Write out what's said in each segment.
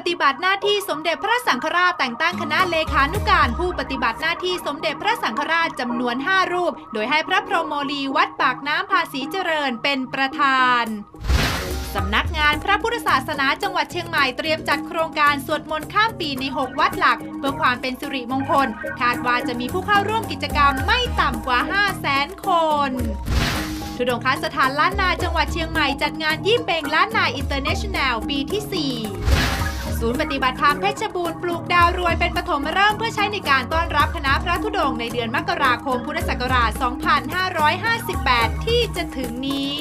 ปฏิบัติหน้าที่สมเด็จพระสังฆราชแต่งตั้งคณะเลขานุการผู้ปฏิบัติหน้าที่สมเด็จพระสังฆราชจำนวน 5 รูป โดยให้พระพรหมโมลีวัดปากน้ำภาษีเจริญเป็นประธานสำนักงานพระพุทธศาสนาจังหวัดเชียงใหม่เตรียมจัดโครงการสวดมนต์ข้ามปีใน 6 วัดหลัก เพื่อความเป็นสิริมงคล คาดว่าจะมีผู้เข้าร่วมกิจกรรมไม่ต่ำกว่า 5 0 0แสนคนทุดงคสถานล้านนาจังหวัดเชียงใหม่จัดงานยี่เปงล้านนาอินเตอร์เนชั่นแนลปีที่ 4 ศูนย์ปฏิบัติธรรมเพชรบูรณ์ปลูกดาวรวยเป็นปฐมเริ่มเพื่อใช้ในการต้อนรับคณะพระธุดงค์ในเดือนมกราคมพุทธศักราช 2558 ที่จะถึงนี้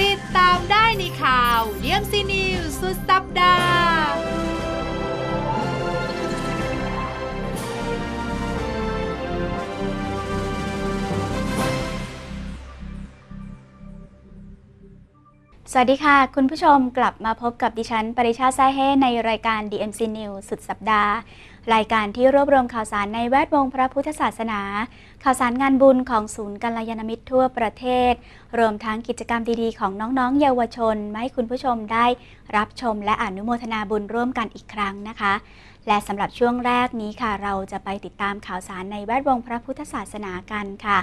ติดตามได้ในข่าวเยี่ยมซีนิวสุดสัปดาห์ สวัสดีค่ะ คุณผู้ชมกลับมาพบกับดิฉัน ปริชาแซ่เฮในรายการ DMC News สุดสัปดาห์ รายการที่รวบรวมข่าวสารในแวดวงพระพุทธศาสนา ข่าวสารงานบุญของศูนย์กัลยาณมิตรทั่วประเทศ รวมทั้งกิจกรรมดีๆ ของน้องๆ เยาวชนมาให้คุณผู้ชมได้รับชมและอนุโมทนาบุญร่วมกันอีกครั้งนะคะ และสำหรับช่วงแรกนี้ค่ะ เราจะไปติดตามข่าวสารในแวดวงพระพุทธศาสนากันค่ะ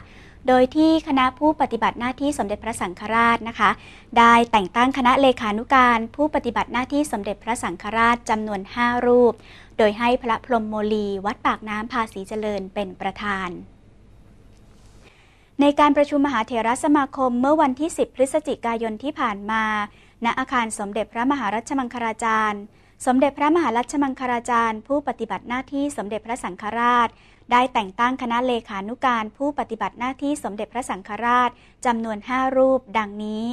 โดยที่คณะผู้ปฏิบัติหน้าที่สมเด็จพระสังฆราชนะคะ ได้แต่งตั้งคณะเลขานุการผู้ปฏิบัติหน้าที่สมเด็จพระสังฆราชจำนวน 5 รูป โดยให้พระพรหมโมลีวัดปากน้ำภาษีเจริญเป็นประธานในการประชุมมหาเถรสมาคมเมื่อวันที่ 10 พฤศจิกายนที่ผ่านมา ณ อาคารสมเด็จพระมหารัชมังคลาจารย์ สมเด็จพระมหารัชมังคลาจารย์ ผู้ปฏิบัติหน้าที่สมเด็จพระสังฆราช ได้แต่งตั้งคณะเลขานุการผู้ปฏิบัติหน้าที่สมเด็จพระสังฆราชจำนวน 5 รูป ดังนี้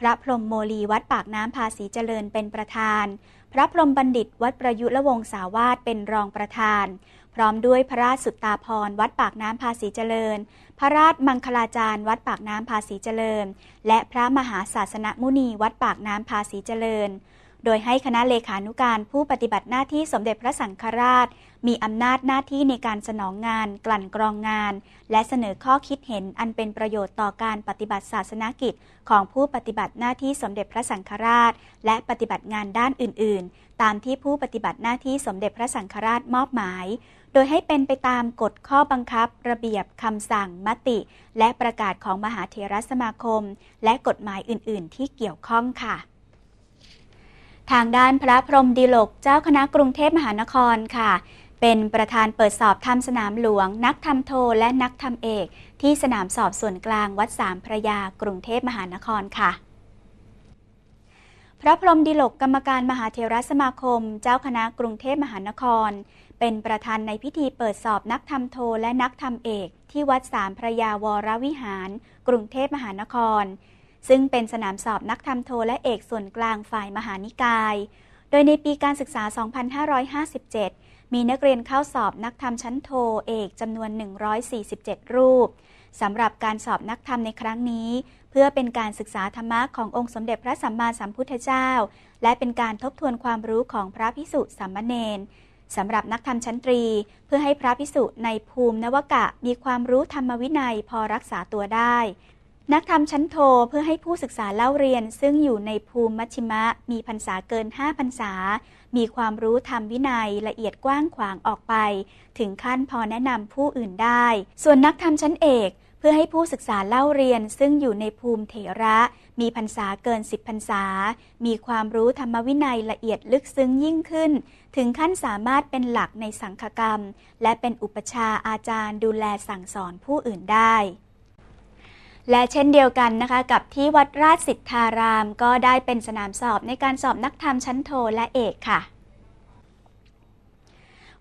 พระพรหมโมลีวัดปากน้ำภาษีเจริญเป็นประธาน พระพรหมบัณฑิตวัดประยุทธ์ละวงศาวาสเป็นรองประธาน พร้อมด้วยพระราชสุตตาพรวัดปากน้ำภาษีเจริญ พระราชมังคลาจารย์วัดปากน้ำภาษีเจริญ และพระมหาศาสนมุนีวัดปากน้ำภาษีเจริญ โดยให้คณะเลขานุการผู้ปฏิบัติหน้าที่สมเด็จพระสังฆราช มีอำนาจหน้าที่ในการสนองงาน กลั่นกรองงาน และเสนอข้อคิดเห็นอันเป็นประโยชน์ต่อการปฏิบัติศาสนกิจ ของผู้ปฏิบัติหน้าที่สมเด็จพระสังฆราช และปฏิบัติงานด้านอื่น ๆ ตามที่ผู้ปฏิบัติหน้าที่สมเด็จพระสังฆราชมอบหมายโดยให้เป็นไปตามกฎข้อบังคับ ระเบียบคำสั่งมติ และประกาศของมหาเถรสมาคม และกฎหมายอื่น ๆ ที่เกี่ยวข้องค่ะ ทางด้านพระพรมดิลกเจ้าคณะกรุงเทพมหานครค่ะ เป็นประธานเปิดสอบทำสนามหลวง นักทำโทและนักทำเอก ที่สนามสอบส่วนกลางวัดสามพระยากรุงเทพมหานครค่ะพระพรหมดิลกกรรมการมหาเทรสมาคม เจ้าคณะกรุงเทพมหานคร เป็นประธานในพิธีเปิดสอบนักทำโทและนักทำเอก ที่วัดสามพระยาวรวิหาร กรุงเทพมหานคร ซึ่งเป็นสนามสอบนักทำโทและเอกส่วนกลางฝ่ายมหานิกาย โดยในปีการศึกษา 2557 มีนักเรียนเข้าสอบนักธรรมชั้นโทเอกจำนวน 147 รูปสำหรับการสอบนักธรรมในครั้งนี้ เพื่อเป็นการศึกษาธรรมะขององค์สมเด็จพระสัมมาสัมพุทธเจ้า และเป็นการทบทวนความรู้ของพระพิสุสามมเณรสำหรับนักธรรมชั้นตรี เพื่อให้พระพิสุในภูมินวกะมีความรู้ธรรมวินัยพอรักษาตัวได้ นักธรรมชั้นโทเพื่อให้ผู้ศึกษาเล่าเรียน ซึ่งอยู่ในภูมิมัชชิมะ มีพรรษาเกิน5พรรษา มีความรู้ธรรมวินัยละเอียดกว้างขวางออกไป ถึงขั้นพอแนะนำผู้อื่นได้ ส่วนนักธรรมชั้นเอกเพื่อให้ผู้ศึกษาเล่าเรียน ซึ่งอยู่ในภูมิเถระ มีพรรษาเกิน10พรรษา มีความรู้ธรรมวินัยละเอียดลึกซึ้งยิ่งขึ้น ถึงขั้นสามารถเป็นหลักในสังฆกรรม และเป็นอุปชาอาจารย์ดูแลสั่งสอนผู้อื่นได้ และเช่นเดียวกันนะคะ กับที่วัดราชสิทธาราม ก็ได้เป็นสนามสอบในการสอบนักธรรมชั้นโทและเอกค่ะ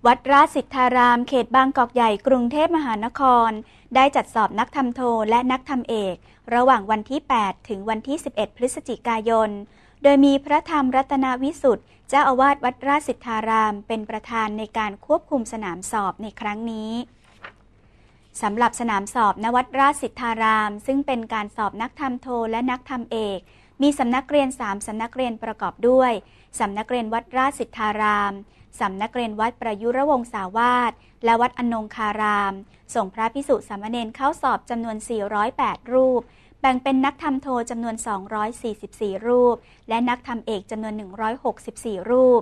วัดราชสิทธาราม เขตบางกอกใหญ่กรุงเทพมหานคร ได้จัดสอบนักธรรมโทและนักธรรมเอก ระหว่างวันที่ 8 ถึงวันที่ 11 พฤศจิกายน โดยมีพระธรรมรัตนวิสุทธ์เจ้าอาวาสวัดราชสิทธาราม เป็นประธานในการควบคุมสนามสอบในครั้งนี้ สำหรับสนามสอบณวัดราชสิทธาราม ซึ่งเป็นการสอบนักธรรมโทและนักธรรมเอก มีสำนักเรียน3สำนักเรียนประกอบด้วยสำนักเรียนวัดราชสิทธารามสำนักเรียนวัดประยุรวงศาวาสและวัดอนงคาราม ส่งพระพิสุสามเณรเข้าสอบจำนวน 408 รูป แบ่งเป็นนักธรรมโทจำนวน 244 รูป และนักธรรมเอกจำนวน 164 รูป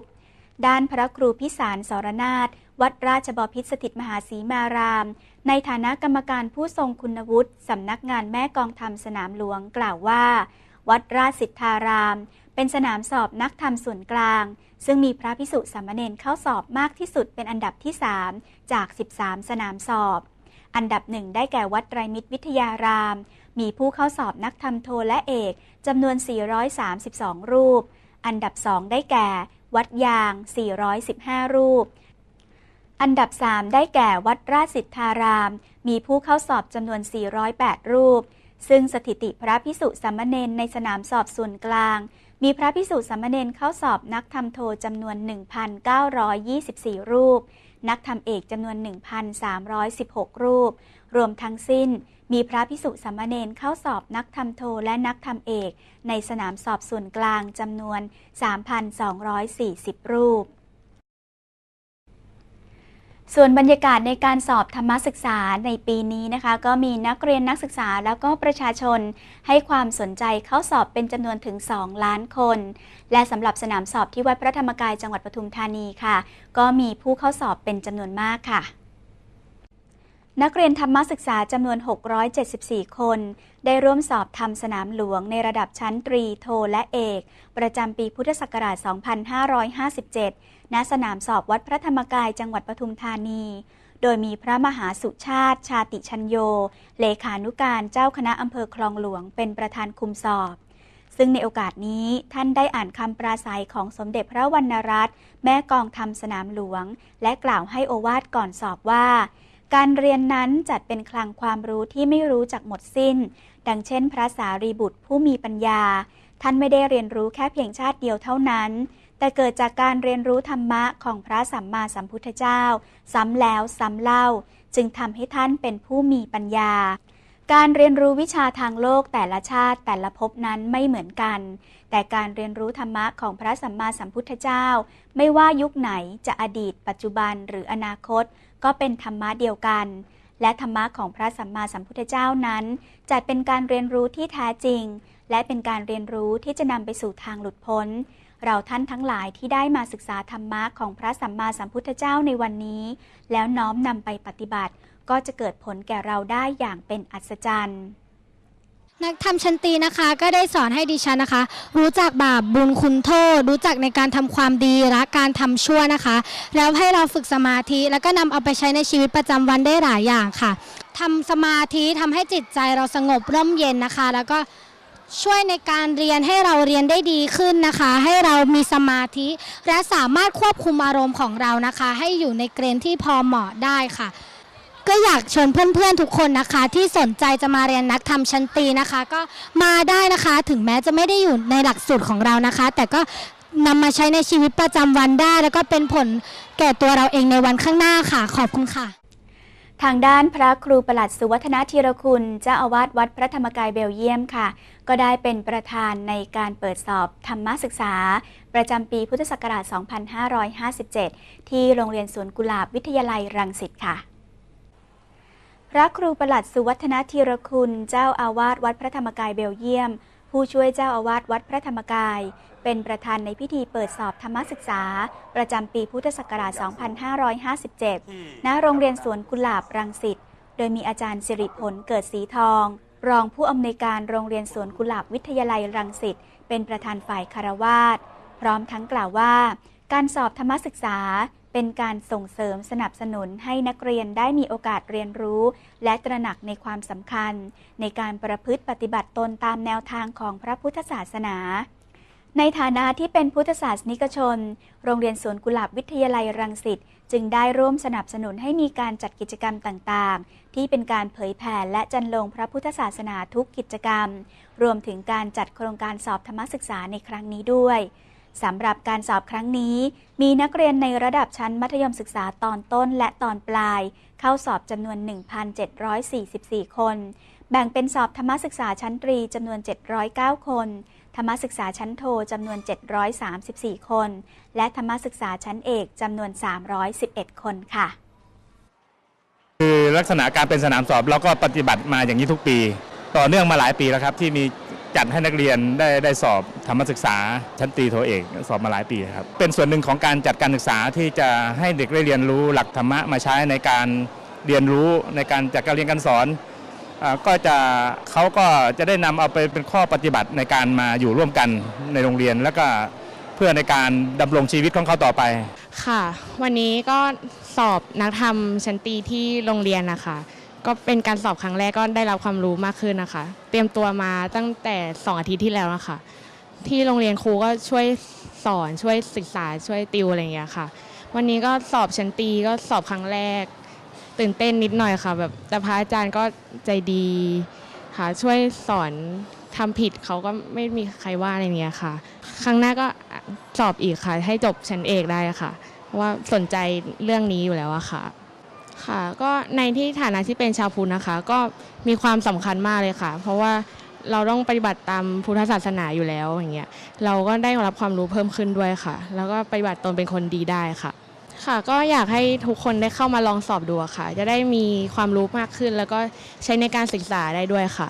ด้านพระครูพิสารสรนาถวัดราชบพิตรสถิตมหาศรีมาราม ในฐานะกรรมการผู้ทรงคุณวุฒิสำนักงานแม่กองธรรมสนามหลวงกล่าวว่า วัดราชสิทธาราม เป็นสนามสอบนักธรรมส่วนกลาง ซึ่งมีพระพิสุสามเณรเข้าสอบมากที่สุดเป็นอันดับที่ 3 จาก 13 สนามสอบ อันดับหนึ่งได้แก่วัดไตรมิตรวิทยาราม มีผู้เข้าสอบนักธรรมโทและเอกจำนวน 432 รูป อันดับสองได้แก่ วัดยาง 415 รูป อันดับ 3 ได้แก่วัดราชสิทธาราม มีผู้เข้าสอบจำนวน 408 รูป ซึ่งสถิติพระพิสุสามเณรในสนามสอบส่วนกลาง มีพระพิสุสามเณรเข้าสอบนักธรรมโทจำนวน 1,924 รูป นักธรรมเอกจำนวน 1,316 รูป รวมทั้งสิ้นมีพระพิสุสามเณรเข้าสอบนักธรรมโทและนักธรรมเอก ในสนามสอบส่วนกลางจำนวน 3,240 รูป ส่วนบรรยากาศในการสอบธรรมศึกษาในปีนี้นะคะ ก็มีนักเรียนนักศึกษาแล้วก็ประชาชน ให้ความสนใจเข้าสอบเป็นจำนวนถึง 2 ล้านคน และสำหรับสนามสอบที่วัดพระธรรมกายจังหวัดปทุมธานีค่ะ ก็มีผู้เข้าสอบเป็นจำนวนมากค่ะ นักเรียนธรรมศึกษาจำนวน 674 คน ได้ร่วมสอบทำสนามหลวงในระดับชั้นตรี โท และเอก ประจำปีพุทธศักราช 2557 ณ สนามสอบวัดพระธรรมกายจังหวัดปทุมธานี โดยมีพระมหาสุชาติ ชาติชัญโย เลขานุการเจ้าคณะอำเภอคลองหลวง เป็นประธานคุมสอบ ซึ่งในโอกาสนี้ท่านได้อ่านคำปราศัยของสมเด็จพระวรรณรัตน์แม่กองทำสนามหลวง และกล่าวให้โอวาทก่อนสอบว่า การเรียนนั้นจัดเป็นคลังความรู้ที่ไม่รู้จักหมดสิ้น ดังเช่น พระสารีบุตรผู้มีปัญญา ท่านไม่ได้เรียนรู้แค่เพียงชาติเดียวเท่านั้น แต่เกิดจากการเรียนรู้ธรรมะของพระสัมมาสัมพุทธเจ้า ซ้ำแล้วซ้ำเล่า จึงทำให้ท่านเป็นผู้มีปัญญา การเรียนรู้วิชาทางโลกแต่ละชาติแต่ละภพนั้นไม่เหมือนกัน แต่การเรียนรู้ธรรมะของพระสัมมาสัมพุทธเจ้า ไม่ว่ายุคไหนจะอดีต ปัจจุบันหรืออนาคต ก็เป็นธรรมะเดียวกัน และธรรมะของพระสัมมาสัมพุทธเจ้านั้น จัดเป็นการเรียนรู้ที่แท้จริง และเป็นการเรียนรู้ที่จะนำไปสู่ทางหลุดพ้น เราท่านทั้งหลายที่ได้มาศึกษาธรรมะของพระสัมมาสัมพุทธเจ้าในวันนี้ แล้วน้อมนำไปปฏิบัติ ก็จะเกิดผลแก่เราได้อย่างเป็นอัศจรรย์ นักธรรมชันตีนะคะ ก็ได้สอนให้ดิฉันนะคะ รู้จักบาปบุญคุณโทษ รู้จักในการทำความดีและการทำชั่วนะคะ แล้วให้เราฝึกสมาธิแล้วก็นำเอาไปใช้ในชีวิตประจำวันได้หลายอย่างค่ะทำสมาธิทำให้จิตใจเราสงบร่มเย็นนะคะ แล้วก็ช่วยในการเรียนให้เราเรียนได้ดีขึ้นนะคะ ให้เรามีสมาธิ และสามารถควบคุมอารมณ์ของเรานะคะ ให้อยู่ในเกณฑ์ที่พอเหมาะได้ค่ะ ก็อยากเชิญเพื่อนๆทุกคนนะคะ ที่สนใจจะมาเรียนนักธรรมชั้นตีนะคะ ก็มาได้นะคะถึงแม้จะไม่ได้อยู่ในหลักสูตรของเรานะคะ แต่ก็นำมาใช้ในชีวิตประจำวันได้ แล้วก็เป็นผลแก่ตัวเราเองในวันข้างหน้าค่ะ ขอบคุณค่ะ ทางด้านพระครูประหลัดสุวัฒนธีรคุณเจ้าอาวาสวัดพระธรรมกายเบลเยียมค่ะ ก็ได้เป็นประธานในการเปิดสอบธรรมศึกษา ประจำปีพุทธศักราช 2557 ที่โรงเรียนสวนกุหลาบวิทยาลัยรังสิตค่ะ พระครูประหลัดสุวัฒนธีรคุณ เจ้าอาวาสวัดพระธรรมกายเบลเยียม ผู้ช่วยเจ้าอาวาสวัดพระธรรมกาย เป็นประธานในพิธีเปิดสอบธรรมศึกษา ประจำปีพุทธศักราช 2557 ณ โรงเรียนสวนกุหลาบรังสิต โดยมีอาจารย์สิริผลเกิดสีทอง รองผู้อำนวยการโรงเรียนสวนกุหลาบวิทยาลัยรังสิต เป็นประธานฝ่ายคารวาสพร้อมทั้งกล่าวว่า การสอบธรรมศึกษา เป็นการส่งเสริมสนับสนุนให้นักเรียนได้มีโอกาสเรียนรู้ และตระหนักในความสำคัญ ในการประพฤติปฏิบัติตนตามแนวทางของพระพุทธศาสนา ในฐานะที่เป็นพุทธศาสนิกชน โรงเรียนสวนกุหลาบวิทยาลัยรังสิตจึงได้ร่วมสนับสนุนให้มีการจัดกิจกรรมต่างๆ ที่เป็นการเผยแผ่และจันลงพระพุทธศาสนาทุกกิจกรรม รวมถึงการจัดโครงการสอบธรรมศึกษาในครั้งนี้ด้วย สำหรับการสอบครั้งนี้ มีนักเรียนในระดับชั้นมัธยมศึกษาตอนต้นและตอนปลาย เข้าสอบจำนวน 1,744 คน แบ่งเป็นสอบธรรมศึกษาชั้นตรีจำนวน 709 คน ธรรมศึกษาชั้นโทจำนวน 734 คน และธรรมศึกษาชั้นเอกจำนวน 311 คนค่ะ คือลักษณะการเป็นสนามสอบเราก็ปฏิบัติมาอย่างนี้ทุกปี ต่อเนื่องมาหลายปีแล้วครับที่มี จัดให้นักเรียนได้ได้สอบธรรมศึกษาชั้นตรีโทเอกสอบมาหลายปีครับ เป็นส่วนหนึ่งของการจัดการศึกษาที่จะให้เด็กได้เรียนรู้หลักธรรมะมาใช้ในการเรียนรู้ในการจัดการเรียนการสอนก็จะเขาก็จะได้นำเอาไปเป็นข้อปฏิบัติในการมาอยู่ร่วมกันในโรงเรียน แล้วก็เพื่อในการดำรงชีวิตของเขาต่อไป ค่ะ วันนี้ก็สอบนักธรรมชั้นตรีที่โรงเรียนนะคะ ก็เป็นการสอบครั้งแรกก็ได้รับความรู้มากขึ้นนะคะ เตรียมตัวมาตั้งแต่ 2 อาทิตย์ที่แล้วนะคะ ที่โรงเรียนครูก็ช่วยสอนช่วยศึกษาช่วยติวอะไรอย่างเงี้ยค่ะ วันนี้ก็สอบชั้นตีก็สอบครั้งแรก ตื่นเต้นนิดหน่อยค่ะ แบบแต่พระอาจารย์ก็ใจดีค่ะช่วยสอนทำผิดเขาก็ไม่มีใครว่าอะไรเงี้ยค่ะ ครั้งหน้าก็สอบอีกค่ะ ให้จบชั้นเอกได้ค่ะ เพราะว่าสนใจเรื่องนี้อยู่แล้วอะค่ะ ค่ะก็ในที่ฐานะที่เป็นชาวพุทธนะคะ ก็มีความสำคัญมากเลยค่ะ เพราะว่าเราต้องปฏิบัติตามพุทธศาสนาอยู่แล้วอย่างเงี้ยเราก็ได้รับความรู้เพิ่มขึ้นด้วยค่ะ แล้วก็ปฏิบัติตนเป็นคนดีได้ค่ะ ค่ะ ก็อยากให้ทุกคนได้เข้ามาลองสอบดูค่ะ จะได้มีความรู้มากขึ้น แล้วก็ใช้ในการศึกษาได้ด้วยค่ะ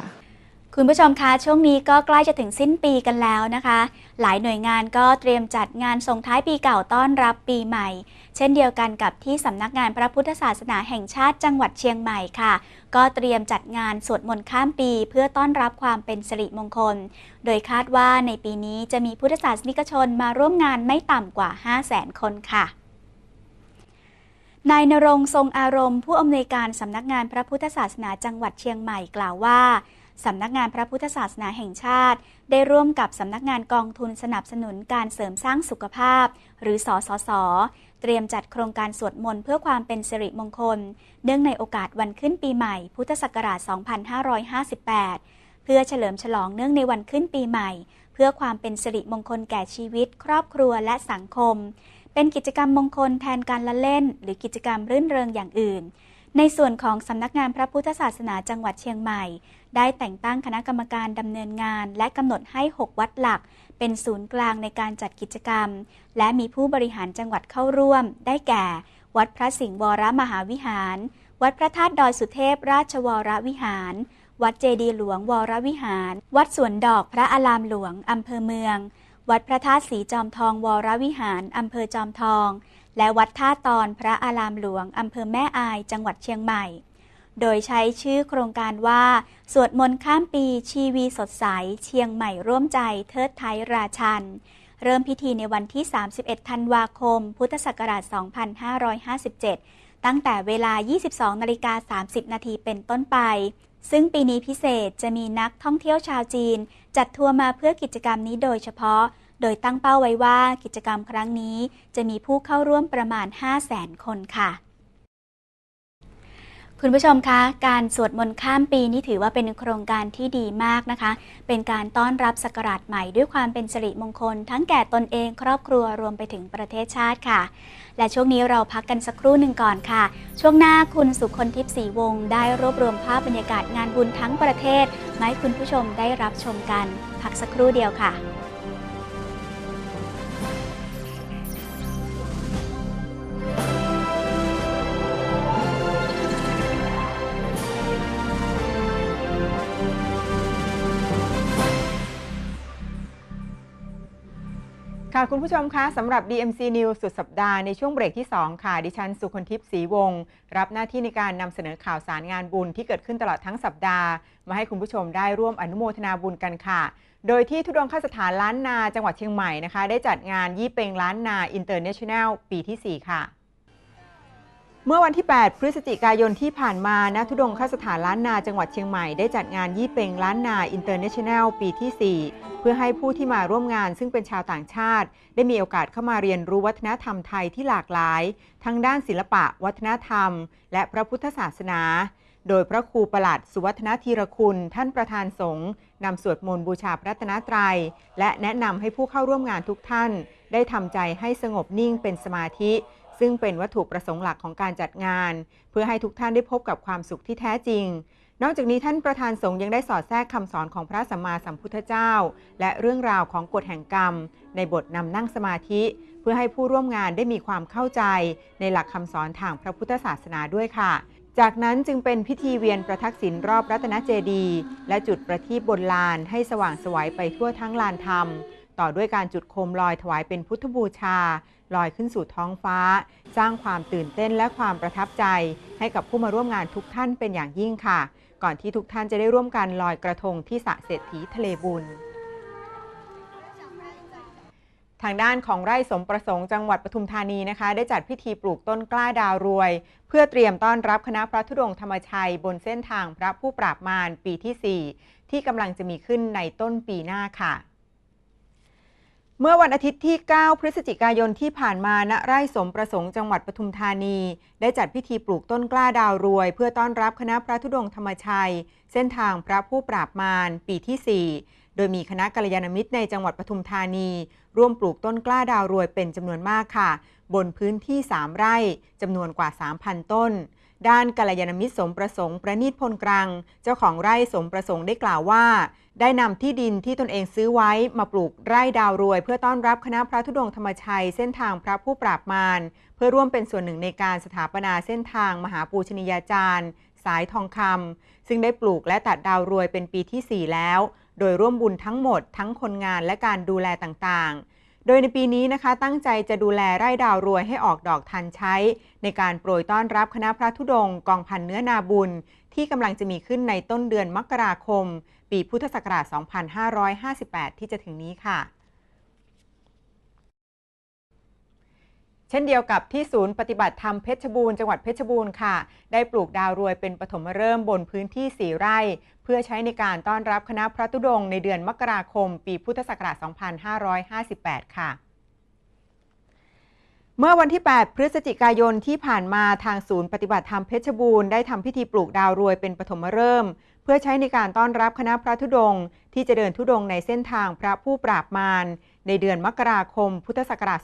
คุณผู้ชมคะช่วงนี้ก็ใกล้จะถึงสิ้นปีกันแล้วนะคะ หลายหน่วยงานก็เตรียมจัดงานส่งท้ายปีเก่าต้อนรับปีใหม่ เช่นเดียวกันกับที่สำนักงานพระพุทธศาสนาแห่งชาติจังหวัดเชียงใหม่ค่ะ ก็เตรียมจัดงานสวดมนต์ข้ามปี เพื่อต้อนรับความเป็นสิริมงคล โดยคาดว่าในปีนี้จะมีพุทธศาสนิกชนมาร่วมงานไม่ต่ำกว่า 5 0 0 0 0 0คนค่ะนายนรงทรงอารมณ์ ผู้อำนวยการสำนักงานพระพุทธศาสนาจังหวัดเชียงใหม่กล่าวว่าสำนักงานพระพุทธศาสนาแห่งชาติ ได้ร่วมกับสำนักงานกองทุนสนับสนุนการเสริมสร้างสุขภาพ หรือสสส เตรียมจัดโครงการสวดมนต์เพื่อความเป็นสิริมงคล เนื่องในโอกาสวันขึ้นปีใหม่ พุทธศักราช 2558 เพื่อเฉลิมฉลองเนื่องในวันขึ้นปีใหม่ เพื่อความเป็นสิริมงคลแก่ชีวิต ครอบครัวและสังคม เป็นกิจกรรมมงคลแทนการละเล่น หรือกิจกรรมรื่นเริงอย่างอื่น ในส่วนของสำนักงานพระพุทธศาสนาจังหวัดเชียงใหม่ ได้แต่งตั้งคณะกรรมการดำเนินงาน และกำหนดให้ 6 วัดหลัก เป็นศูนย์กลางในการจัดกิจกรรม และมีผู้บริหารจังหวัดเข้าร่วม ได้แก่ วัดพระสิงห์วรมหาวิหาร วัดพระธาตุดอยสุเทพราชวรวิหาร วัดเจดีหลวงวรวิหาร วัดสวนดอกพระอารามหลวงอำเภอเมือง วัดพระธาตุสีจอมทองวรวิหารอำเภอจอมทอง และวัดท่าตอนพระอารามหลวงอำเภอแม่อายจังหวัดเชียงใหม่ โดยใช้ชื่อโครงการว่า สวดมนต์ข้ามปีชีวีสดใส เชียงใหม่ร่วมใจเทิดไทยราชัน เริ่มพิธีในวันที่ 31 ธันวาคม พุทธศักราช 2557 ตั้งแต่เวลา 22 นาฬิกา 30 นาทีเป็นต้นไป ซึ่งปีนี้พิเศษจะมีนักท่องเที่ยวชาวจีน จัดทัวร์มาเพื่อกิจกรรมนี้โดยเฉพาะ โดยตั้งเป้าไว้ว่ากิจกรรมครั้งนี้ จะมีผู้เข้าร่วมประมาณ 5 0 0แสนคนค่ะ คุณผู้ชมคะ การสวดมนต์ข้ามปีนี่ถือว่าเป็นโครงการที่ดีมากนะคะ เป็นการต้อนรับศักราชใหม่ด้วยความเป็นสิริมงคล ทั้งแก่ตนเองครอบครัวรวมไปถึงประเทศชาติค่ะ และช่วงนี้เราพักกันสักครู่หนึ่งก่อนค่ะ ช่วงหน้าคุณสุคนทิพย์ศรีวงศ์ได้รวบรวมภาพบรรยากาศงานบุญทั้งประเทศมาให้คุณผู้ชมได้รับชมกัน พักสักครู่เดียวค่ะ ค่ะคุณผู้ชมคะสำหรับ DMC News สุดสัปดาห์ในช่วงเบรกที่ 2 ค่ะ ดิฉันสุคนทิพย์ศรีวงศ์รับหน้าที่ในการนำเสนอข่าวสารงานบุญที่เกิดขึ้นตลอดทั้งสัปดาห์ มาให้คุณผู้ชมได้ร่วมอนุโมทนาบุญกันค่ะ โดยที่ทุดงคสถานล้านนาจังหวัดเชียงใหม่นะคะ ได้จัดงานยี่เปงล้านนาอินเตอร์เนชั่นแนลปีที่ 4 ค่ะ เมื่อวันที่ 8 พฤศจิกายนที่ผ่านมาณทุดงคสถานล้านนาจังหวัดเชียงใหม่ได้จัดงานยี่เปงล้านนาอินเตอร์เนชั่นแนลปีที่ 4 เพื่อให้ผู้ที่มาร่วมงานซึ่งเป็นชาวต่างชาติ ได้มีโอกาสเข้ามาเรียนรู้วัฒนธรรมไทยที่หลากหลาย ทั้งด้านศิลปะ วัฒนธรรม และพระพุทธศาสนา โดยพระครูประหลัดสุวัฒนธีรคุณ ท่านประธานสงฆ์นำสวดมนต์บูชาพระตนตรัย และแนะนำให้ผู้เข้าร่วมงานทุกท่าน ได้ทำใจให้สงบนิ่งเป็นสมาธิ ซึ่งเป็นวัตถุประสงค์หลักของการจัดงาน เพื่อให้ทุกท่านได้พบกับความสุขที่แท้จริง นอกจากนี้ท่านประธานสงฆ์ยังได้สอดแทรกคำสอนของพระสัมมาสัมพุทธเจ้า และเรื่องราวของกฎแห่งกรรม ในบทนำนั่งสมาธิ เพื่อให้ผู้ร่วมงานได้มีความเข้าใจ ในหลักคำสอนทางพระพุทธศาสนาด้วยค่ะจากนั้นจึงเป็นพิธีเวียนประทักษิณรอบรัตนเจดี และจุดประทีปบนลานให้สว่างสวัยไปทั่วทั้งลานธรรม ต่อด้วยการจุดโคมลอยถวายเป็นพุทธบูชา ลอยขึ้นสู่ท้องฟ้า สร้างความตื่นเต้นและความประทับใจ ให้กับผู้มาร่วมงานทุกท่านเป็นอย่างยิ่งค่ะ ก่อนที่ทุกท่านจะได้ร่วมกันลอยกระทงที่สระเศรษฐีทะเลบุญทางด้านของไร่สมประสงค์จังหวัดปทุมธานีนะคะ ได้จัดพิธีปลูกต้นกล้าดาวรวย เพื่อเตรียมต้อนรับคณะพระธุดงค์ธรรมชัย บนเส้นทางพระผู้ปราบมารปีที่ 4 ที่กำลังจะมีขึ้นในต้นปีหน้าค่ะ เมื่อวันอาทิตย์ที่ 9 พฤศจิกายนที่ผ่านมาณไร่สมประสงค์จังหวัดปทุมธานี ได้จัดพิธีปลูกต้นกล้าดาวรวย เพื่อต้อนรับคณะพระธุดงธรรมชัย เส้นทางพระผู้ปราบมารปีที่ 4 โดยมีคณะกัลยาณมิตรในจังหวัดปทุมธานี ร่วมปลูกต้นกล้าดาวรวยเป็นจำนวนมากค่ะ บนพื้นที่ 3 ไร่จำนวนกว่า 3,000 ต้น ด้านกัลยาณมิตรสมประสงค์ประณีตพลกรัง เจ้าของไร่สมประสงค์ได้กล่าวว่า ได้นำที่ดินที่ตนเองซื้อไว้มาปลูกไร่ดาวรวย เพื่อต้อนรับคณะพระธุดงธรรมชัย เส้นทางพระผู้ปราบมารเพื่อร่วมเป็นส่วนหนึ่งในการสถาปนาเส้นทางมหาปูชนียาจารย์ สายทองคำซึ่งได้ปลูกและตัดดาวรวยเป็นปีที่ 4 แล้ว โดยร่วมบุญทั้งหมดทั้งคนงานและการดูแลต่างๆ โดยในปีนี้นะคะตั้งใจจะดูแลไร่ดาวรวยให้ออกดอกทันใช้ ในการโปรยต้อนรับคณะพระธุดงกองพันเนื้อนาบุญ ที่กำลังจะมีขึ้นในต้นเดือนมกราคม ปีพุทธศักราช 2558 ที่จะถึงนี้ค่ะ เช่นเดียวกับที่ศูนย์ปฏิบัติธรรมเพชรบูรณ์จังหวัดเพชรบูรณ์ค่ะ ได้ปลูกดาวรวยเป็นปฐมฤกษ์บนพื้นที่ 4 ไร่ เพื่อใช้ในการต้อนรับคณะพระธุดงในเดือนมกราคม ปีพุทธศักราช 2558 ค่ะเมื่อวันที่ 8 พฤศจิกายนที่ผ่านมาทางศูนย์ปฏิบัติธรรมเพชรบูรณ์ได้ทำพิธีปลูกดาวรวยเป็นปฐมฤกษ์เพื่อใช้ในการต้อนรับคณะพระธุดง ที่จะเดินธุดงในเส้นทางพระผู้ปราบมาร ในเดือนมกราคม พุทธศักราช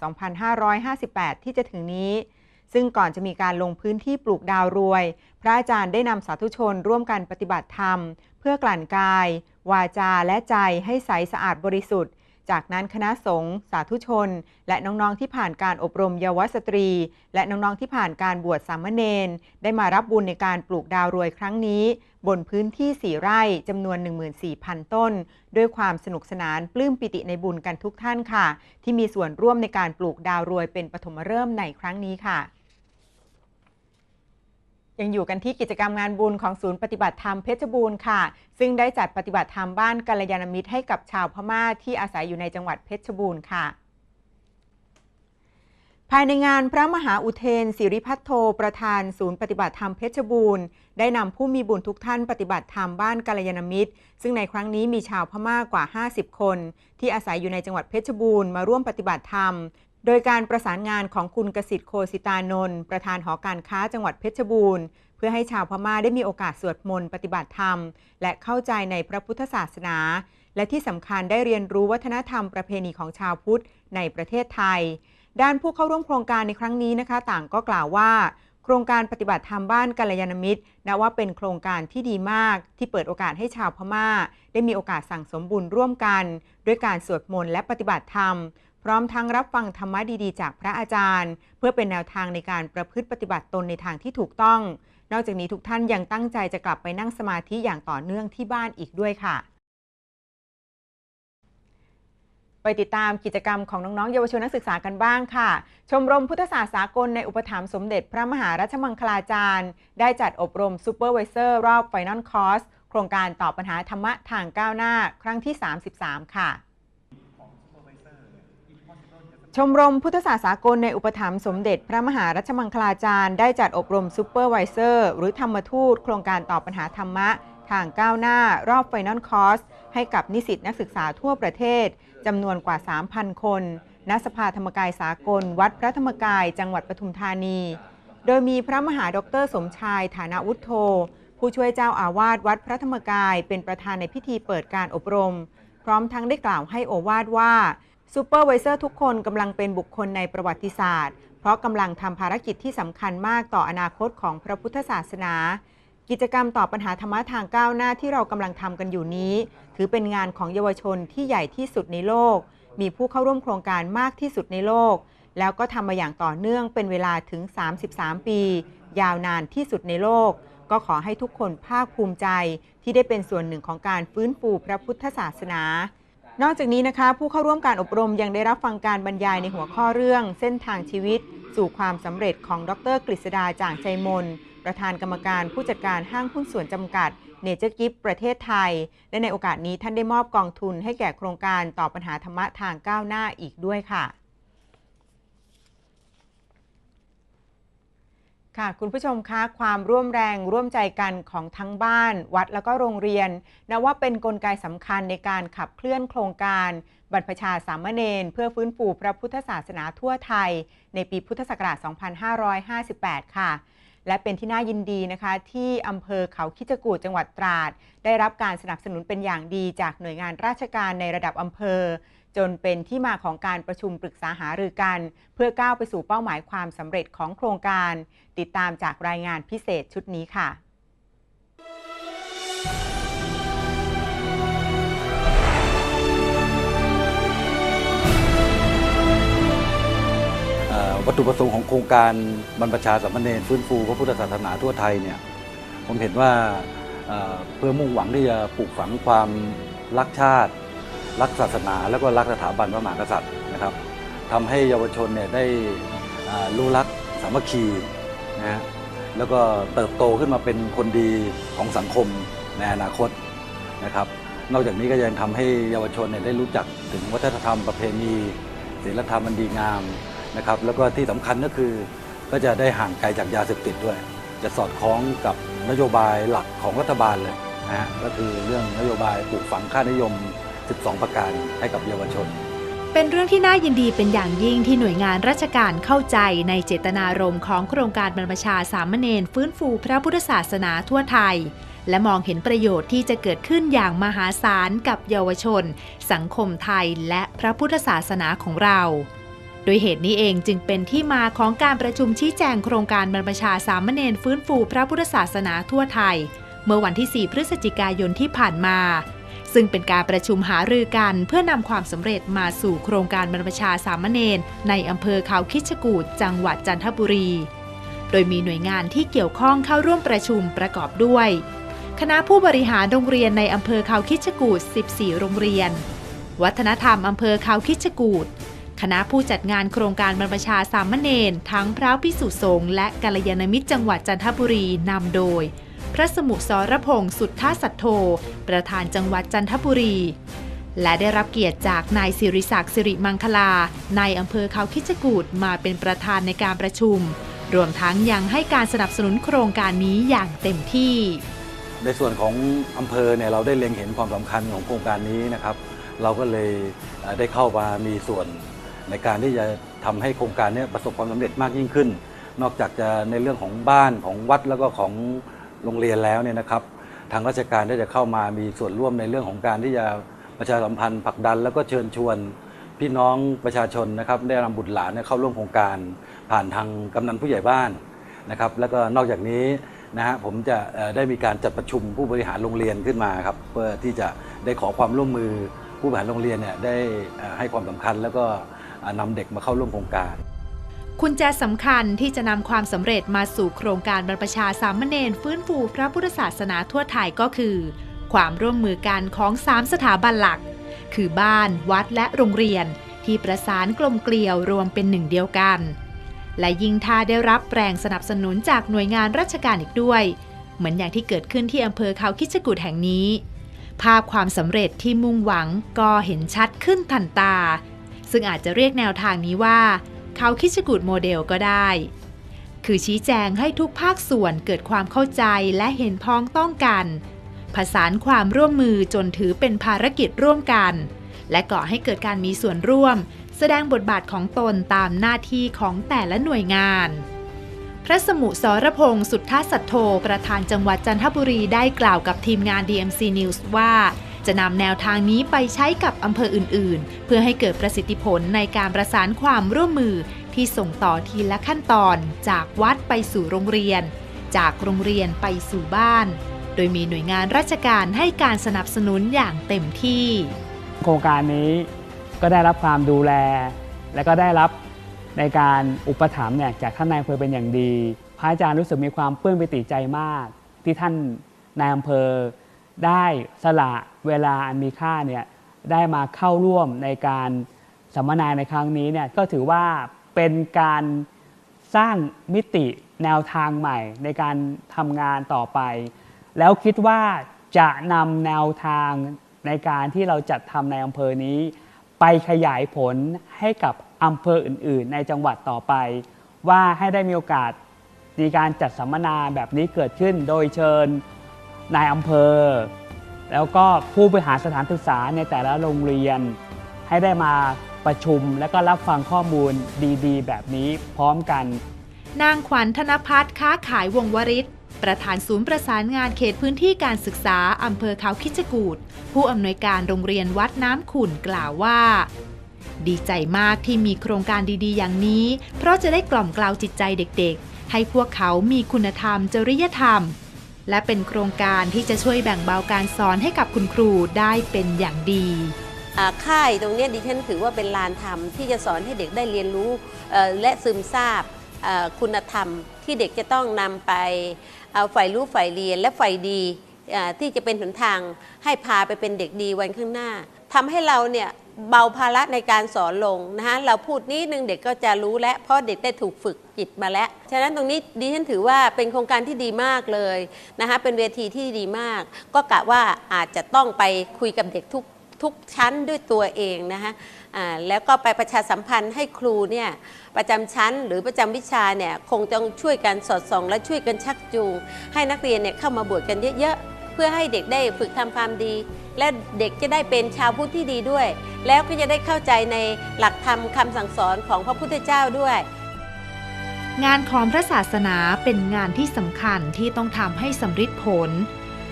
2558 ที่จะถึงนี้ ซึ่งก่อนจะมีการลงพื้นที่ปลูกดาวรวย พระอาจารย์ได้นำสาธุชนร่วมกันปฏิบัติธรรม เพื่อกลั่นกาย วาจาและใจให้ใสสะอาดบริสุทธิ์จากนั้นคณะสงฆ์สาธุชน และน้องๆที่ผ่านการอบรมเยาวสตรี และน้องๆที่ผ่านการบวชสามเณรได้มารับบุญในการปลูกดาวรวยครั้งนี้ บนพื้นที่ 4 ไร่จำนวน 14,000 ต้น ด้วยความสนุกสนานปลื้มปิติในบุญกันทุกท่านค่ะ ที่มีส่วนร่วมในการปลูกดาวรวยเป็นปฐมฤกษ์ในครั้งนี้ค่ะยังอยู่กันที่กิจกรรมงานบุญของศูนย์ปฏิบัติธรรมเพชรบูรณ์ค่ะ ซึ่งได้จัดปฏิบัติธรรมบ้านกัลยาณมิตรให้กับชาวพม่าที่อาศัยอยู่ในจังหวัดเพชรบูรณ์ค่ะายในงานพระมหาอุเทนสิริพัทโทประธานศูนย์ปฏิบัติธรรมเพชรบูรณ์ ได้นำผู้มีบุญทุกท่านปฏิบัติธรรมบ้านกัลยาณมิตร ซึ่งในครั้งนี้มีชาวพม่ากว่า 50 คน ที่อาศัยอยู่ในจังหวัดเพชรบูรณ์มาร่วมปฏิบัติธรรม โดยการประสานงานของคุณกสิทธิ์โคสิตานนท์ประธานหอการค้าจังหวัดเพชรบูรณ์เพื่อให้ชาวพม่าได้มีโอกาสสวดมนต์ปฏิบัติธรรม และเข้าใจในพระพุทธศาสนา และที่สำคัญได้เรียนรู้วัฒนธรรมประเพณีของชาวพุทธในประเทศไทย ด้านผู้เข้าร่วมโครงการในครั้งนี้นะคะ ต่างก็กล่าวว่า โครงการปฏิบัติธรรมบ้านกัลยาณมิตรนับว่าเป็นโครงการที่ดีมากที่เปิดโอกาสให้ชาวพม่า ได้มีโอกาสสั่งสมบุญร่วมกัน ด้วยการสวดมนต์และปฏิบัติธรรม พร้อมทั้งรับฟังธรรมะดีๆ จากพระอาจารย์ เพื่อเป็นแนวทางในการประพฤติปฏิบัติตนในทางที่ถูกต้อง นอกจากนี้ทุกท่านยังตั้งใจจะกลับไปนั่งสมาธิอย่างต่อเนื่องที่บ้านอีกด้วยค่ะ ไปติดตามกิจกรรมของน้องๆ เยาวชนนักศึกษากันบ้างค่ะ ชมรมพุทธศาสตร์สากลในอุปถัมภ์สมเด็จพระมหารัชมังคลาจารย์ ได้จัดอบรมซูเปอร์ไวเซอร์รอบไฟนอลคอร์สโครงการตอบปัญหาธรรมะทางก้าวหน้าครั้งที่ 33 ค่ะชมรมพุทธศาสตร์สากลในอุปถัมภ์สมเด็จพระมหารัชมังคลาจารย์ได้จัดอบรมซูเปอร์ไวเซอร์หรือธรรมทูต โครงการตอบปัญหาธรรมะ ทางก้าวหน้า รอบไฟนอลคอร์สให้กับนิสิตนักศึกษาทั่วประเทศ จำนวนกว่า 3,000 คน ณ สภาธรรมกายสากล วัดพระธรรมกาย จังหวัดปทุมธานี โดยมีพระมหาดรสมชาย ฐานะวุฒโธ ผู้ช่วยเจ้าอาวาสวัดพระธรรมกาย เป็นประธานในพิธีเปิดการอบรม พร้อมทั้งได้กล่าวให้โอวาทว่าซูเปอร์ไวเซอร์ทุกคนกำลังเป็นบุคคลในประวัติศาสตร์ เพราะกำลังทำภารกิจที่สำคัญมากต่ออนาคตของพระพุทธศาสนา กิจกรรมตอบปัญหาธรรมะทางก้าวหน้าที่เรากำลังทำกันอยู่นี้ ถือเป็นงานของเยาวชนที่ใหญ่ที่สุดในโลก มีผู้เข้าร่วมโครงการมากที่สุดในโลก แล้วก็ทำมาอย่างต่อเนื่องเป็นเวลาถึง 33 ปี ยาวนานที่สุดในโลก ก็ขอให้ทุกคนภาคภูมิใจที่ได้เป็นส่วนหนึ่งของการฟื้นฟูพระพุทธศาสนา นอกจากนี้นะคะ ผู้เข้าร่วมการอบรมยังได้รับฟังการบรรยายในหัวข้อเรื่อง เส้นทางชีวิต สู่ความสำเร็จของดร กฤษดาจ่างใจมน ประธานกรรมการผู้จัดการห้างหุ้นส่วนจำกัดเนเจอร์กิฟประเทศไทย และในโอกาสนี้ท่านได้มอบกองทุนให้แก่โครงการต่อปัญหาธรรมะทางก้าวหน้าอีกด้วยค่ะค่ะคุณผู้ชมคะความร่วมแรงร่วมใจกันของทั้งบ้าน วัดแล้วก็โรงเรียนนับว่าเป็นนกลไกสำคัญในการขับเคลื่อนโครงการ บรรพชาสามเณรเพื่อฟื้นฟูพระพุทธศาสนาทั่วไทย ในปีพุทธศักราช 2558 ค่ะ และเป็นที่น่ายินดีนะคะ ที่อำเภอเขาคิจกูดจังหวัดตราด ได้รับการสนับสนุนเป็นอย่างดีจากหน่วยงานราชการในระดับอำเภอ จนเป็นที่มาของการประชุมปรึกษาหารือกัน เพื่อก้าวไปสู่เป้าหมายความสำเร็จของโครงการ ติดตามจากรายงานพิเศษชุดนี้ค่ะ วัตถุประสงค์ของโครงการบรรพชาสามเณรฟื้นฟูพระพุทธศาสนาทั่วไทยเนี่ยผมเห็นว่าเพื่อมุ่งหวังที่จะปลูกฝังความรักชาติ รักศาสนา แล้วก็รักสถาบันพระมหากษัตริย์นะครับทำให้เยาวชนเนี่ยได้รู้รักสามัคคีนะฮะแล้วก็เติบโตขึ้นมาเป็นคนดีของสังคมในอนาคตนะครับนอกจากนี้ก็ยังทำให้เยาวชนเนี่ยได้รู้จักถึงวัฒนธรรมประเพณีศีลธรรมอันดีงาม นะครับแล้วก็ที่สำคัญก็คือก็จะได้ห่างไกลจากยาเสพติดด้วย จะสอดคล้องกับนโยบายหลักของรัฐบาลเลยนะฮะก็คือเรื่องนโยบายปลูกฝังค่านิยม 12 ประการให้กับเยาวชน เป็นเรื่องที่น่ายินดีเป็นอย่างยิ่งที่หน่วยงานราชการเข้าใจในเจตนารมณ์ของโครงการบรรพชาสามเณรฟื้นฟูพระพุทธศาสนาทั่วไทย และมองเห็นประโยชน์ที่จะเกิดขึ้นอย่างมหาศาลกับเยาวชน สังคมไทยและพระพุทธศาสนาของเรา โดยเหตุนี้เองจึงเป็นที่มาของการประชุมชี้แจงโครงการบรรพชาสามเณรฟื้นฟูพระพุทธศาสนาทั่วไทย เมื่อวันที่ 4 พฤศจิกายนที่ผ่านมา ซึ่งเป็นการประชุมหารือกันเพื่อนำความสำเร็จมาสู่โครงการบรรพชาสามเณรในอำเภอเขาคิดจกูฏจังหวัดจันทบุรี โดยมีหน่วยงานที่เกี่ยวข้องเข้าร่วมประชุมประกอบด้วย คณะผู้บริหารโรงเรียนในอำเภอเขาคิดจกูฏ14 โรงเรียน วัฒนธรรมอำเภอเขาคิดจกูฏ คณะผู้จัดงานโครงการบรรพชาสามเณรทั้งพระพิสุสงฆ์และกัลยาณมิตรจังหวัดจันทบุรีนำโดย พระสมุสรพงศ์สุทธาสัตโธ ประธานจังหวัดจันทบุรี และได้รับเกียรติจากนายสิริศักดิ์สิริมังคลา ในอำเภอเขาคิจกูฏมาเป็นประธานในการประชุม รวมทั้งยังให้การสนับสนุนโครงการนี้อย่างเต็มที่ ในส่วนของอำเภอเนี่ยเราได้เล็งเห็นความสำคัญของโครงการนี้นะครับ เราก็เลยได้เข้ามามีส่วน ในการที่จะทำให้โครงการนี้ประสบความสำเร็จมากยิ่งขึ้น นอกจากจะในเรื่องของบ้านของวัดแล้วก็ของโรงเรียนแล้วเนี่ยนะครับ ทางราชการได้จะเข้ามามีส่วนร่วมในเรื่องของการที่จะประชาสัมพันธ์ผลักดัน แล้วก็เชิญชวนพี่น้องประชาชนนะครับได้นำบุตรหลานเข้าร่วมโครงการ ผ่านทางกำนันผู้ใหญ่บ้านนะครับ แล้วก็นอกจากนี้นะฮะผมจะได้มีการจัดประชุมผู้บริหารโรงเรียนขึ้นมาครับเพื่อที่จะได้ขอความร่วมมือผู้บริหารโรงเรียนเนี่ยได้ให้ความสำคัญแล้วก็ นำเด็กมาเข้าร่วมโครงการ คุณแจสำคัญที่จะนำความสำเร็จมาสู่โครงการบรรพชาสามเณรฟื้นฟูพระพุทธศาสนาทั่วไทยก็คือ ความร่วมมือกันของ3สถาบันหลัก คือบ้านวัดและโรงเรียนที่ประสานกลมเกลียวรวมเป็นหนึ่งเดียวกัน และยิ่งถ้าได้รับแรงสนับสนุนจากหน่วยงานราชการอีกด้วย เหมือนอย่างที่เกิดขึ้นที่อำเภอเขาคิดจกุฏแห่งนี้ ภาพความสำเร็จที่มุ่งหวังก็เห็นชัดขึ้นทันตา ซึ่งอาจจะเรียกแนวทางนี้ว่า เขาคิดจกูดโมเดลก็ได้ คือชี้แจงให้ทุกภาคส่วนเกิดความเข้าใจและเห็นพ้องต้องกันผสานความร่วมมือจนถือเป็นภารกิจร่วมกัน และก่อให้เกิดการมีส่วนร่วม แสดงบทบาทของตนตามหน้าที่ของแต่ละหน่วยงาน พระสมุสรพงศ์สุทธาสัตโธประธานจังหวัดจันทบุรีได้กล่าวกับทีมงาน DMC News ว่า จะนำแนวทางนี้ไปใช้กับอำเภออื่น ๆ เพื่อให้เกิดประสิทธิผลในการประสานความร่วมมือที่ส่งต่อทีละขั้นตอน จากวัดไปสู่โรงเรียน จากโรงเรียนไปสู่บ้าน โดยมีหน่วยงานราชการให้การสนับสนุนอย่างเต็มที่ โครงการนี้ก็ได้รับความดูแล และก็ได้รับในการอุปถัมภ์เนี่ยจากท่านนายอำเภอเป็นอย่างดี พระอาจารย์รู้สึกมีความปลื้มปิติใจมาก ที่ท่านนายอำเภอได้สละ เวลาอันมีค่าเนี่ยได้มาเข้าร่วมในการสัมมนาในครั้งนี้เนี่ยก็ถือว่าเป็นการสร้างมิติแนวทางใหม่ ในการทำงานต่อไป แล้วคิดว่าจะนำแนวทางในการที่เราจัดทำในอำเภอนี้ ไปขยายผลให้กับอำเภออื่น ๆ ในจังหวัดต่อไป ว่าให้ได้มีโอกาสมีการจัดสัมมนาแบบนี้เกิดขึ้นโดยเชิญนายอำเภอ แล้วก็ผู้บริหารสถานศึกษาในแต่ละโรงเรียน ให้ได้มาประชุม และก็รับฟังข้อมูลดี ๆ แบบนี้พร้อมกัน นางขวัญธนพัฒน์ค้าขายวงวริศประธานศูนย์ประสานงานเขตพื้นที่การศึกษาอำเภอเขาคิชกูดผู้อำนวยการโรงเรียนวัดน้ำขุ่นกล่าวว่า ดีใจมากที่มีโครงการดีๆ อย่างนี้ เพราะจะได้กล่อมกล่าวจิตใจเด็กๆ ให้พวกเขามีคุณธรรมจริยธรรม และเป็นโครงการที่จะช่วยแบ่งเบาการสอนให้กับคุณครูได้เป็นอย่างดีค่ายตรงนี้ดิฉันถือว่าเป็นลานธรรมที่จะสอนให้เด็กได้เรียนรู้และซึมซาบคุณธรรมที่เด็กจะต้องนำไปเอาฝ่ายรู้ฝ่ายเรียนและฝ่ายดีที่จะเป็นหนทางให้พาไปเป็นเด็กดีวันข้างหน้าทำให้เราเนี่ย เบาภาระในการสอนลงนะคะเราพูดนิดนึงเด็กก็จะรู้แล้วเพราะเด็กได้ถูกฝึกจิตมาแล้ว ฉะนั้นตรงนี้ดิฉันถือว่าเป็นโครงการที่ดีมากเลยนะคะเป็นเวทีที่ดีมาก ก็กะว่าอาจจะต้องไปคุยกับเด็กทุกทุกชั้นด้วยตัวเองนะคะแล้วก็ไปประชาสัมพันธ์ให้ครูเนี่ยประจำชั้นหรือประจำวิชาเนี่ยคงต้องช่วยกันสอดส่อง และช่วยกันชักจูง ให้นักเรียนเนี่ยเข้ามาบวชกันเยอะๆ เพื่อให้เด็กได้ฝึกทำความดี และเด็กจะได้เป็นชาวพุทธที่ดีด้วย แล้วก็จะได้เข้าใจในหลักธรรมคำสั่งสอนของพระพุทธเจ้าด้วย งานของพระศาสนาเป็นงานที่สำคัญที่ต้องทำให้สำเร็จผล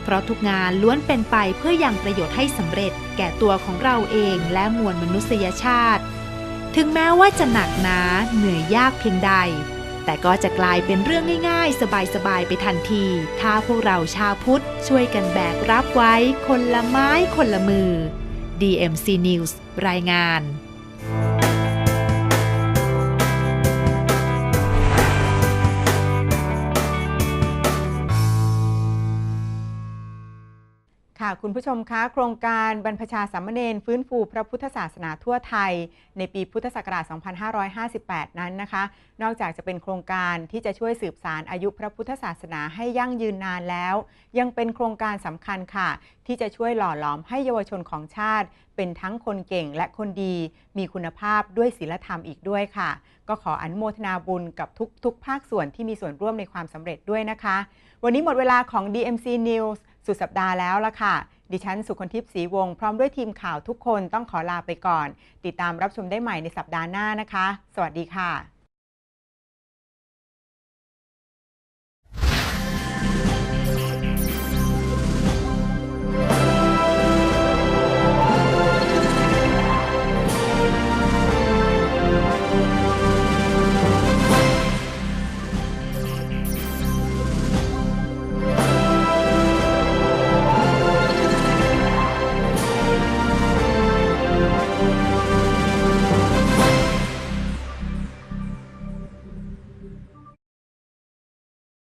เพราะทุกงานล้วนเป็นไปเพื่อยังประโยชน์ให้สำเร็จ แก่ตัวของเราเองและมวลมนุษยชาติ ถึงแม้ว่าจะหนักหนาเหนื่อยยากเพียงใด แต่ก็จะกลายเป็นเรื่องง่ายๆ สบายๆ ไปทันที ถ้าพวกเราชาวพุทธ ช่วยกันแบกรับไว้ คนละไม้คนละมือ DMC News รายงาน คุณผู้ชมคะโครงการบรรพชาสามเณรฟื้นฟูพระพุทธศาสนาทั่วไทย ในปีพุทธศักราช 2558 นั้นนะคะ นอกจากจะเป็นโครงการที่จะช่วยสืบสารอายุพระพุทธศาสนาให้ยั่งยืนนานแล้ว ยังเป็นโครงการสำคัญค่ะ ที่จะช่วยหล่อหลอมให้เยาวชนของชาติ เป็นทั้งคนเก่งและคนดี มีคุณภาพด้วยศีลธรรมอีกด้วยค่ะ ก็ขออนุโมทนาบุญกับทุกๆ ภาคส่วนที่มีส่วนร่วมในความสำเร็จด้วยนะคะ วันนี้หมดเวลาของ DMC News สุดสัปดาห์แล้วละค่ะ ดิฉันสุคนทิพย์ศรีวงศ์พร้อมด้วยทีมข่าวทุกคนต้องขอลาไปก่อน ติดตามรับชมได้ใหม่ในสัปดาห์หน้านะคะ สวัสดีค่ะ